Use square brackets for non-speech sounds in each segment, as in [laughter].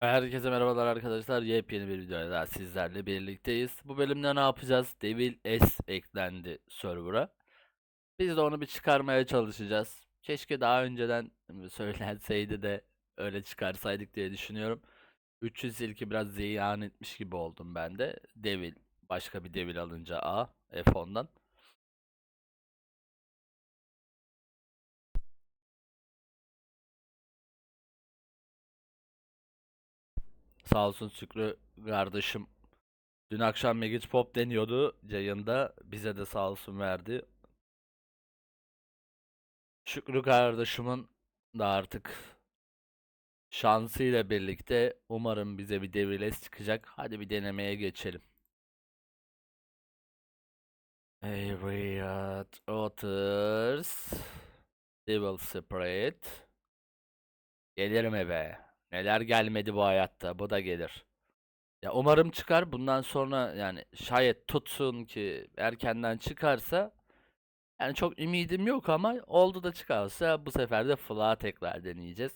Herkese merhabalar arkadaşlar. Yepyeni bir videoyla daha sizlerle birlikteyiz. Bu bölümde ne yapacağız? Devil S eklendi server'a. Biz de onu bir çıkarmaya çalışacağız. Keşke daha önceden [laughs] söylenseydi de öyle çıkarsaydık diye düşünüyorum. 300 ilki biraz ziyan etmiş gibi oldum ben de. Devil başka bir Devil alınca A F10'dan. Sağ olsun Şükrü kardeşim Dün akşam Magic Pop deniyordu yayında. Bize de sağ olsun verdi. Şükrü kardeşimin da artık şansıyla birlikte umarım bize bir Deviles çıkacak. Hadi bir denemeye geçelim. Ariat Otters Devil Spirit Gelir mi be? Neler gelmedi bu hayatta. Bu da gelir. Ya umarım çıkar. Bundan sonra yani şayet tutsun ki erkenden çıkarsa yani çok ümidim yok ama oldu da çıkarsa bu sefer de Fla tekrar deneyeceğiz.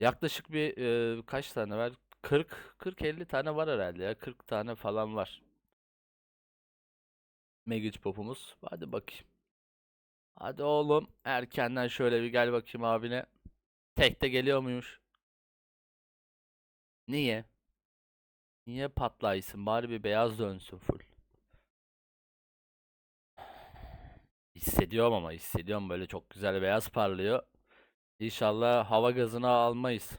Yaklaşık bir e, kaç tane var? 40 40 50 tane var herhalde ya. 40 tane falan var. Magic Pop'umuz. Hadi bakayım. Hadi oğlum erkenden şöyle bir gel bakayım abine. Tek de geliyor muymuş? Niye? Niye patlaysın? Bari bir beyaz dönsün full. Hissediyorum ama hissediyorum böyle çok güzel beyaz parlıyor. İnşallah hava gazını almayız.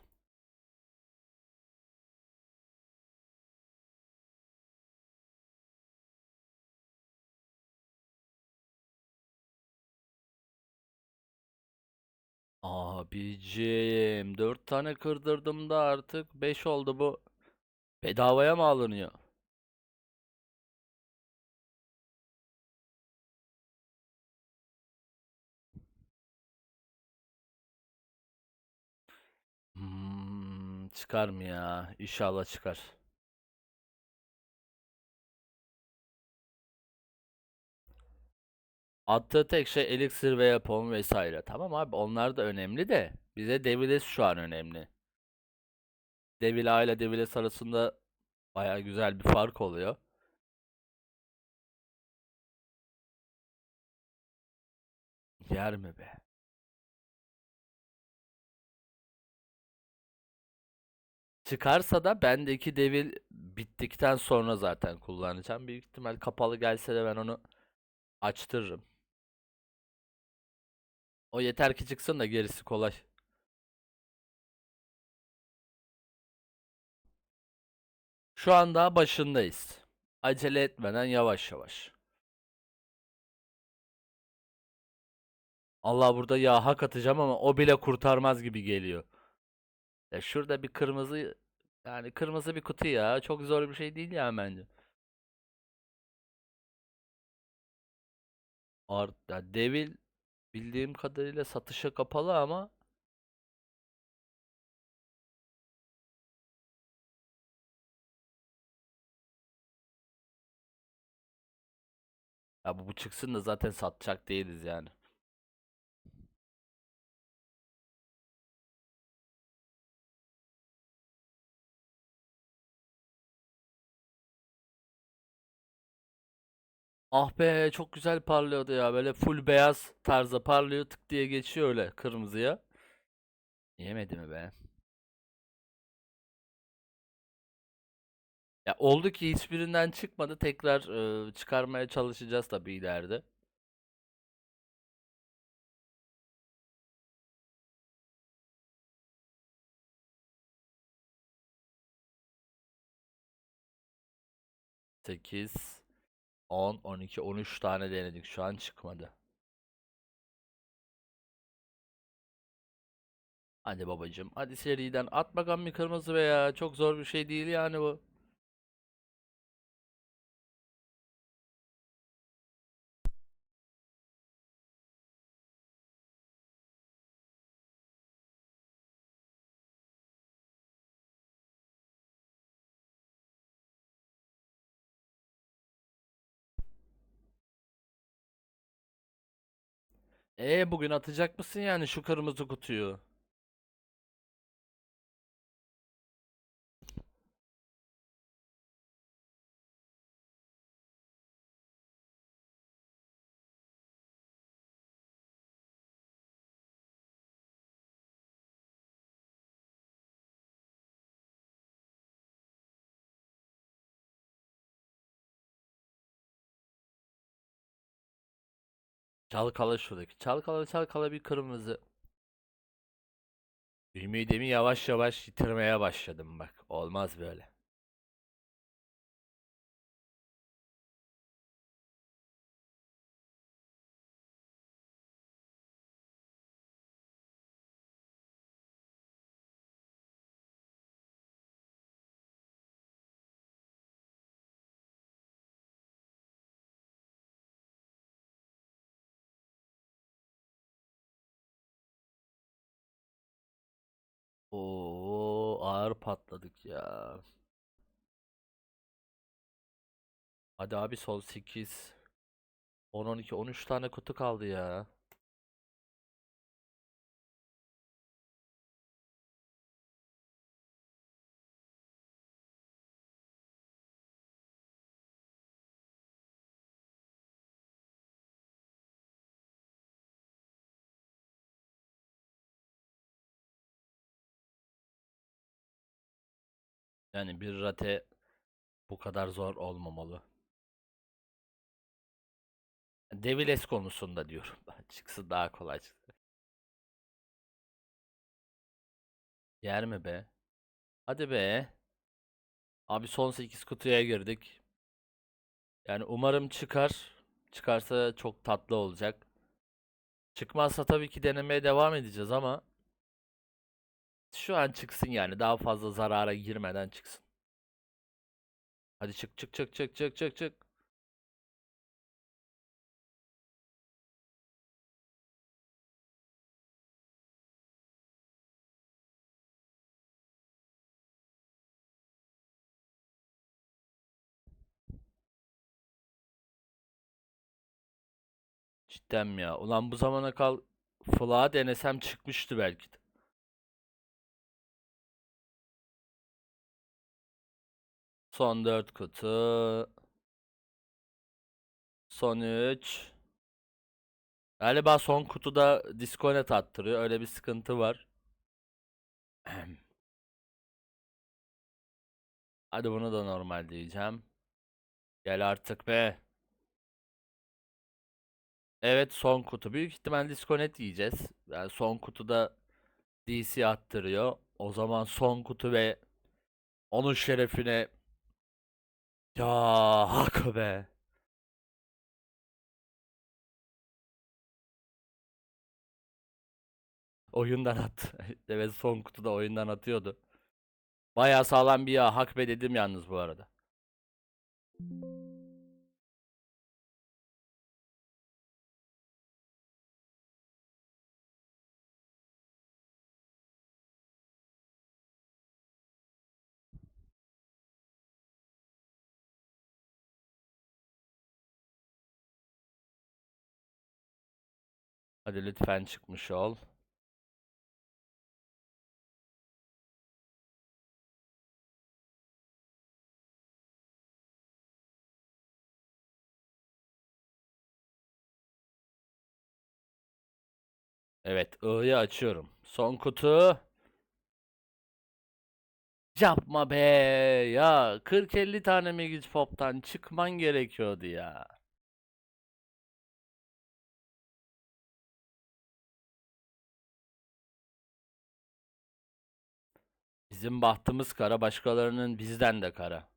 Abicim 4 tane kırdırdım da artık 5 oldu bu. Bedavaya mı alınıyor? Hmm, çıkar mı ya? İnşallah çıkar. Attığı tek şey elixir ve yapım vesaire. Tamam abi onlar da önemli de bize Deviles şu an önemli. Devil A ile Deviles arasında baya güzel bir fark oluyor. Yer mi be? Çıkarsa da bendeki devil bittikten sonra zaten kullanacağım. Büyük ihtimal kapalı gelse de ben onu açtırırım. O yeter ki çıksın da gerisi kolay. Şu an daha başındayız. Acele etmeden yavaş yavaş. Allah burada ya hak atacağım ama o bile kurtarmaz gibi geliyor. Ya şurada bir kırmızı yani kırmızı bir kutu ya. Çok zor bir şey değil ya bence. Art ya Devil bildiğim kadarıyla satışa kapalı ama ya bu, çıksın da zaten satacak değiliz yani. Ah be çok güzel parlıyordu ya. Böyle full beyaz tarzda parlıyor tık diye geçiyor öyle kırmızıya. Yemedi mi be? Ya oldu ki hiçbirinden çıkmadı. Tekrar e, çıkarmaya çalışacağız tabii ileride. Sekiz, on, on iki, on üç tane denedik. Şu an çıkmadı. Hadi babacım. Hadi seriden. At bakalım bir kırmızı veya. Çok zor bir şey değil yani bu. E bugün atacak mısın yani şu kırmızı kutuyu? Çalkala şuradaki. Çalkala çalkala bir kırmızı. Ümidimi yavaş yavaş yitirmeye başladım bak. Olmaz böyle. Oo ağır patladık ya. Hadi abi son 8 10 12 13 tane kutu kaldı ya. Yani bir rate bu kadar zor olmamalı. Deviles konusunda diyorum. [laughs] Çıksın daha kolay çıksın. Yer mi be? Hadi be. Abi son 8 kutuya girdik. Yani umarım çıkar. Çıkarsa çok tatlı olacak. Çıkmazsa tabii ki denemeye devam edeceğiz ama şu an çıksın yani daha fazla zarara girmeden çıksın. Hadi çık çık çık çık çık çık çık. Cidden ya? Ulan bu zamana kal Fla denesem çıkmıştı belki de. Son 4 kutu. Son 3. Galiba son kutuda disconnect attırıyor. Öyle bir sıkıntı var. Hadi bunu da normal diyeceğim. Gel artık be. Evet son kutu. Büyük ihtimal disconnect yiyeceğiz. Yani son kutuda DC attırıyor. O zaman son kutu ve onun şerefine ya hak be. Oyundan at. [laughs] evet son kutuda oyundan atıyordu. Bayağı sağlam bir ya hak be dedim yalnız bu arada. Hadi lütfen çıkmış ol. Evet, I'yı açıyorum. Son kutu. Yapma be ya 40-50 tane Magic Pop'tan çıkman gerekiyordu ya. Bizim bahtımız kara, başkalarının bizden de kara.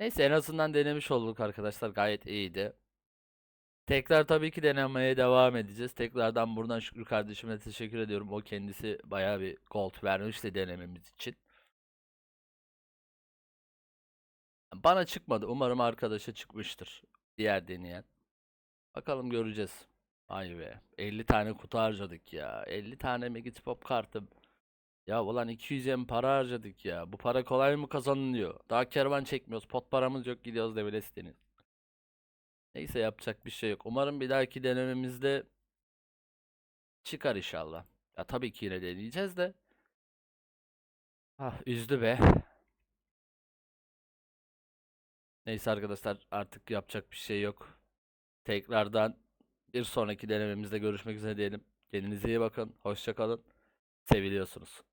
Neyse en azından denemiş olduk arkadaşlar. Gayet iyiydi. Tekrar tabii ki denemeye devam edeceğiz. Tekrardan buradan Şükrü kardeşime teşekkür ediyorum. O kendisi bayağı bir gold vermişti denememiz için. Bana çıkmadı. Umarım arkadaşa çıkmıştır. Diğer deneyen. Bakalım göreceğiz. Ay be. 50 tane kutu harcadık ya. 50 tane Magic Pop kartı. Ya ulan 200 em para harcadık ya. Bu para kolay mı kazanılıyor? Daha kervan çekmiyoruz. Pot paramız yok gidiyoruz Deviles'teniz. Neyse yapacak bir şey yok. Umarım bir dahaki denememizde çıkar inşallah. Ya tabii ki yine deneyeceğiz de. Ah üzdü be. Neyse arkadaşlar artık yapacak bir şey yok. Tekrardan bir sonraki denememizde görüşmek üzere diyelim. Kendinize iyi bakın. Hoşça kalın. Seviliyorsunuz.